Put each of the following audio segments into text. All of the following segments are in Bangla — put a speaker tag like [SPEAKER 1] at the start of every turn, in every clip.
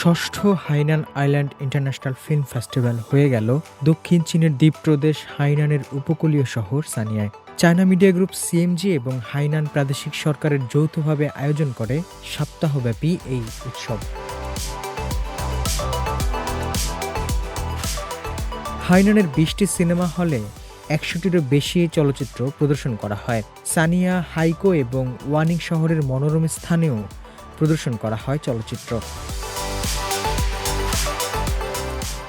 [SPEAKER 1] ষষ্ঠ Hainan Island International Film Festival হয়ে গেল দক্ষিণ চীনের দ্বীপপ্রদেশ, হাইনানের উপকূলীয় শহর সানিয়ায়। চায়না মিডিয়া গ্রুপ সিএমজি এবং হাইনান প্রাদেশিক সরকারের যৌথভাবে আয়োজন করে সপ্তাহব্যাপী এই উৎসব। হাইনানের বিশটি সিনেমা হলে একশোটিরও বেশি চলচ্চিত্র প্রদর্শন করা হয়। সানিয়া, হাইকো এবং ওয়ানিং শহরের মনোরম স্থানেও প্রদর্শন করা হয় চলচ্চিত্র।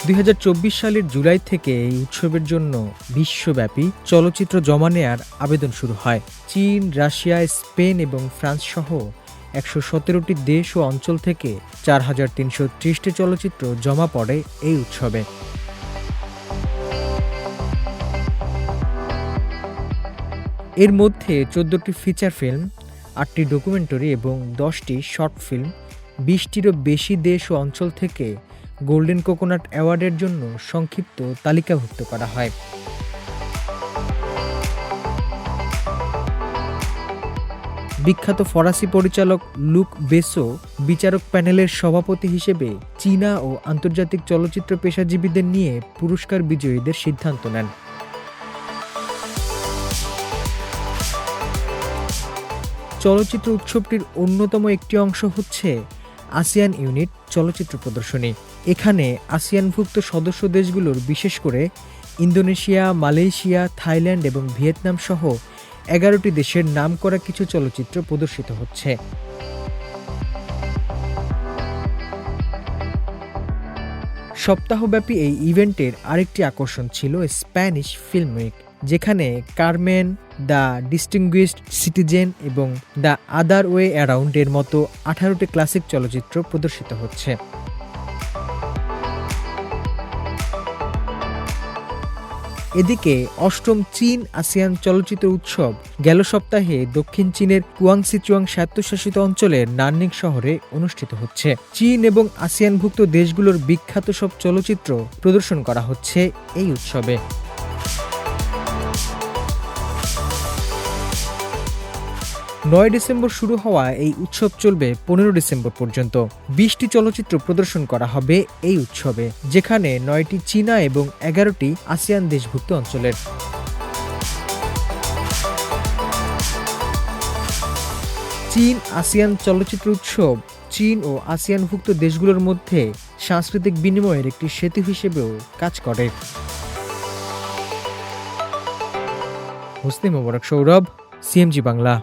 [SPEAKER 1] দুই হাজার চব্বিশ সালের জুলাই থেকে এই উৎসবের জন্য বিশ্বব্যাপী চলচ্চিত্র জমা নেয়ার আবেদন শুরু হয়। চীন, রাশিয়া, স্পেন এবং ফ্রান্স সহ একশো সতেরোটি দেশ ও অঞ্চল থেকে চার হাজার তিনশো ত্রিশটি চলচ্চিত্র জমা পড়ে এই উৎসবে। এর মধ্যে চোদ্দটি ফিচার ফিল্ম, আটটি ডকুমেন্টারি এবং দশটি শর্ট ফিল্ম, বিশটিরও বেশি দেশ ও অঞ্চল থেকে গোল্ডেন কোকোনাট অ্যাওয়ার্ডের জন্য সংক্ষিপ্ত তালিকাভুক্ত করা হয়। বিখ্যাত ফরাসি পরিচালক লুক বেসো বিচারক প্যানেলের সভাপতি হিসেবে চীনা ও আন্তর্জাতিক চলচ্চিত্র পেশাজীবীদের নিয়ে পুরস্কার বিজয়ীদের সিদ্ধান্ত নেন। চলচ্চিত্র উৎসবটির অন্যতম একটি অংশ হচ্ছে আসিয়ান ইউনিট চলচ্চিত্র প্রদর্শনী। এখানে আসিয়ানভুক্ত সদস্য দেশগুলোর বিশেষ করে ইন্দোনেশিয়া, মালয়েশিয়া, থাইল্যান্ড এবং ভিয়েতনাম সহ এগারোটি দেশের নাম করা কিছু চলচ্চিত্র প্রদর্শিত হচ্ছে। সপ্তাহব্যাপী এই ইভেন্টের আরেকটি আকর্ষণ ছিল স্প্যানিশ ফিল্ম উইক। যেখানে কারমেন, দ্য ডিস্টিংগুইশড সিটিজেন এবং দ্য আদার ওয়ে অ্যারাউন্ড এর মতো আঠারোটি ক্লাসিক চলচ্চিত্র প্রদর্শিত হচ্ছে। এদিকে অষ্টম চীন আসিয়ান চলচ্চিত্র উৎসব গেল সপ্তাহে দক্ষিণ চীনের কুয়াংসি চুয়াং স্বায়ত্তশাসিত অঞ্চলের নার্নিং শহরে অনুষ্ঠিত হচ্ছে। চীন এবং আসিয়ানভুক্ত দেশগুলোর বিখ্যাত সব চলচ্চিত্র প্রদর্শন করা হচ্ছে এই উৎসবে। নয় ডিসেম্বর শুরু হওয়া এই উৎসব চলবে পনেরো ডিসেম্বর পর্যন্ত। বিশটি চলচ্চিত্র প্রদর্শন করা হবে এই উৎসবে, যেখানে নয়টি চীনা এবং এগারোটি আসিয়ান দেশভুক্ত অঞ্চলের। চীন আসিয়ান চলচ্চিত্র উৎসব, চীন ও আসিয়ানভুক্ত দেশগুলোর মধ্যে সাংস্কৃতিক বিনিময়ের একটি সেতু হিসেবেও কাজ করে। মুসলিম মোবারক, সৌরভ, সিএমজি বাংলা।